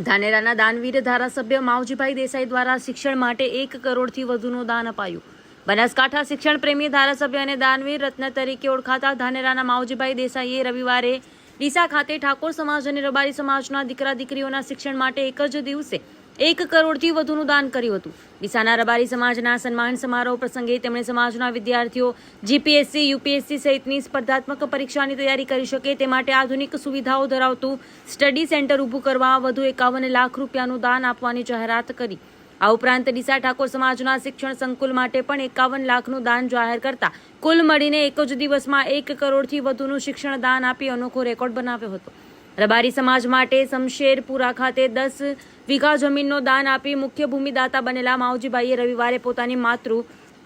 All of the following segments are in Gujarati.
ધાનેરાના દાનવીર ધારાસભ્ય માવજીભાઈ દેસાઈ દ્વારા શિક્ષણ માટે એક કરોડથી વધુનું દાન અપાયું. બનાસકાંઠા શિક્ષણ પ્રેમી ધારાસભ્ય અને દાનવીર રત્ન તરીકે ઓળખાતા ધાનેરાના માવજીભાઈ દેસાઈએ રવિવારે ડીસા ખાતે ઠાકોર સમાજ અને રબારી સમાજના દીકરા દીકરીઓના શિક્ષણ માટે એક જ દિવસે એક કરોડથી વધુનું દાન કર્યું હતું. ડીસાના રબારી સમાજના સન્માન સમારોહ પ્રસંગે તેમણે સમાજના વિદ્યાર્થીઓ જીપીએસસી, યુપીએસસી સહિતની સ્પર્ધાત્મક પરીક્ષાની તૈયારી કરી શકે તે માટે આધુનિક સુવિધાઓ ધરાવતું સ્ટડી સેન્ટર ઊભું કરવા વધુ એકાવન લાખ રૂપિયાનું દાન આપવાની જાહેરાત કરી. આ ઉપરાંત ડીસા ઠાકોર સમાજના શિક્ષણ સંકુલ માટે પણ એકાવન લાખનું દાન જાહેર કરતા કુલ મળીને એક જ દિવસમાં એક કરોડથી વધુનું શિક્ષણ દાન આપી અનોખો રેકોર્ડ બનાવ્યો હતો. રબારી સમાજ માટે શમશેરપુરા ખાતે દસ વીઘા જમીનનો દાન આપી મુખ્ય ભૂમિદાતા બનેલા માવજીભાઈએ રવિવારે પોતાની માતૃ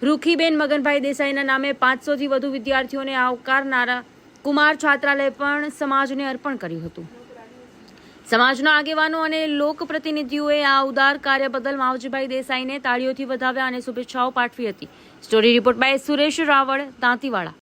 રૂખીબેન મગનભાઈ દેસાઈના નામે પાંચસોથી વધુ વિદ્યાર્થીઓને આવકારનારા કુમાર છાત્રાલય પણ સમાજને અર્પણ કર્યું હતું. સમાજના આગેવાનો અને લોકપ્રતિનિધિઓએ આ ઉદાર કાર્ય બદલ માવજીભાઈ દેસાઈને તાળીઓથી વધાવ્યા અને શુભેચ્છાઓ પાઠવી હતી. Story report by Suresh Raval, Dantiwada.